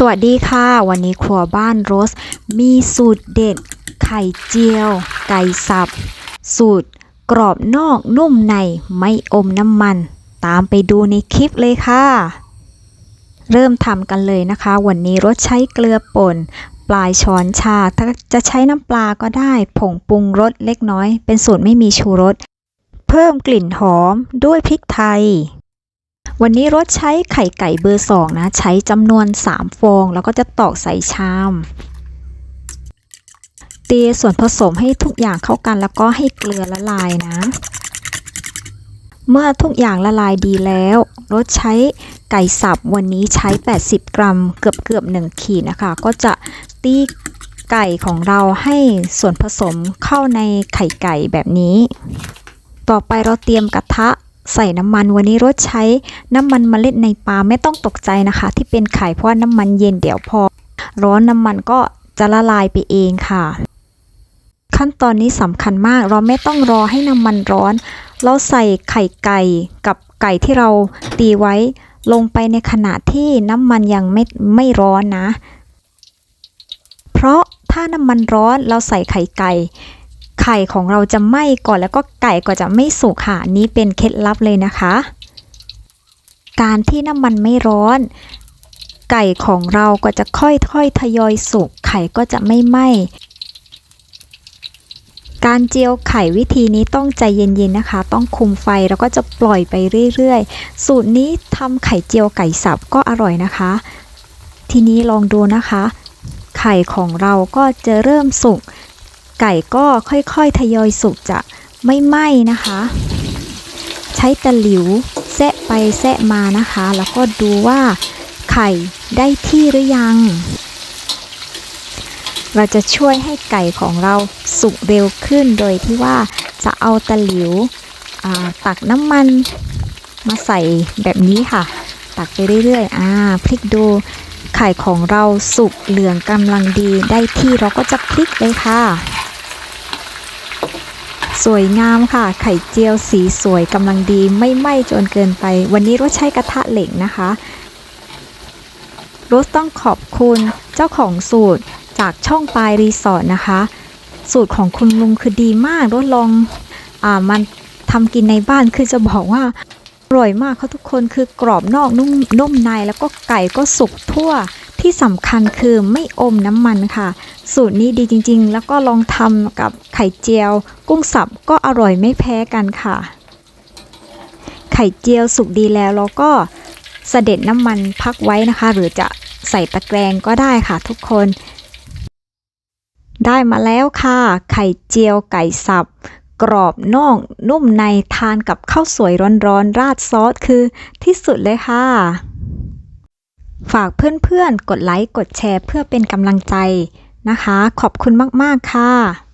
สวัสดีค่ะ วันนี้ครัวบ้านโรส มีสูตรเด็ด ไข่เจียว ไก่สับ สูตร กรอบนอกนุ่มในไม่อมน้ำมัน ตามไปดูในคลิปเลยค่ะ เริ่มทำกันเลยนะคะ วันนี้รสใช้เกลือป่น ปลายช้อนชา ถ้าจะใช้น้ำปลาก็ได้ ผงปรุงรสเล็กน้อย เป็นสูตรไม่มีชูรส เพิ่มกลิ่นหอมด้วยพริกไทย วันนี้รสใช้ไข่ไก่เบอร์สองนะ ใช้จำนวน 3 ฟอง แล้วก็จะตอกใส่ชามเตีส่วนผสมให้ทุกอย่างเข้ากันแล้วก็ให้เกลือละลายนะ เมื่อทุกอย่างละลายดีแล้วรสใช้ไก่สับวันนี้ใช้ 80 กรัม เกือบเกือบ1ขีดนะคะ ก็จะตีไก่ของเราให้ส่วนผสมเข้าในไข่ไก่แบบนี้ ต่อไปเราเตรียมกระทะ ใส่น้ำมัน วันนี้รสใช้น้ำมันเมล็ดในปลาไม่ต้องตกใจนะคะ ที่เป็นไข่เพราะน้ำมันเย็นเดี๋ยวพอ ร้อนน้ำมันก็จะละลายไปเองค่ะ ขั้นตอนนี้สำคัญมากเราไม่ต้องรอให้น้ำมันร้อน เราใส่ไข่ไก่กับไก่ที่เราตีไว้ ลงไปในขณะที่น้ำมันยังไม่ไม่ร้อนนะ เพราะถ้าน้ำมันร้อนเราใส่ไข่ไก่ ไข่ของเราจะไหม้ก่อนแล้วก็ไก่ก็จะไม่สุกค่ะ นี้เป็นเคล็ดลับเลยนะคะ การที่น้ำมันไม่ร้อน ไก่ของเราก็จะค่อยๆทยอยสุกไข่ก็จะไม่ไหม้การเจียวไข่วิธีนี้ต้องใจเย็นๆนะคะ ต้องคุมไฟแล้วก็จะปล่อยไปเรื่อยๆ สูตรนี้ทำไข่เจียวไก่สับก็อร่อยนะคะ ทีนี้ลองดูนะคะ ไข่ของเราก็จะเริ่มสุก ไก่ก็ค่อยๆทยอยสุกจะไม่ไหม้นะคะ ใช้ตะหลิวแซะไปแซะมานะคะ แล้วก็ดูว่าไข่ได้ที่หรือยัง เราจะช่วยให้ไก่ของเราสุกเร็วขึ้นโดยที่ว่าจะเอาตะหลิวตักน้ำมันมาใส่แบบนี้ค่ะ ตักไปเรื่อยๆ อ่า พลิกดูไข่ของเราสุกเหลืองกำลังดีได้ที่เราก็จะพลิกเลยค่ะ สวยงามค่ะ ไข่เจียวสีสวยกำลังดีไม่ไหม้จนเกินไป วันนี้รสใช้กระทะเหล็กนะคะรสต้องขอบคุณเจ้าของสูตรจากช่องปลายรีสอร์ทนะคะ สูตรของคุณลุงคือดีมากรสลองอ่ามันทำกินในบ้านคือจะบอกว่าอร่อยมากเขาทุกคนคือกรอบนอกนุ่มนุ่มในแล้วก็ไก่ก็สุกทั่ว ที่สำคัญคือไม่อมน้ำมันค่ะ สูตรนี้ดีจริงๆ แล้วก็ลองทำกับไข่เจียว กุ้งสับก็อร่อยไม่แพ้กันค่ะ ไข่เจียวสุกดีแล้วเราก็เสด็จน้ำมันพักไว้นะคะ หรือจะใส่ตะแกรงก็ได้ค่ะทุกคน ได้มาแล้วค่ะ ไข่เจียวไก่สับกรอบนอกนุ่มในทานกับข้าวสวยร้อนๆราดซอสคือที่สุดเลยค่ะ ฝากเพื่อนๆ กดไลค์ กดแชร์เพื่อเป็นกำลังใจนะคะ ขอบคุณมาก ๆ ค่ะ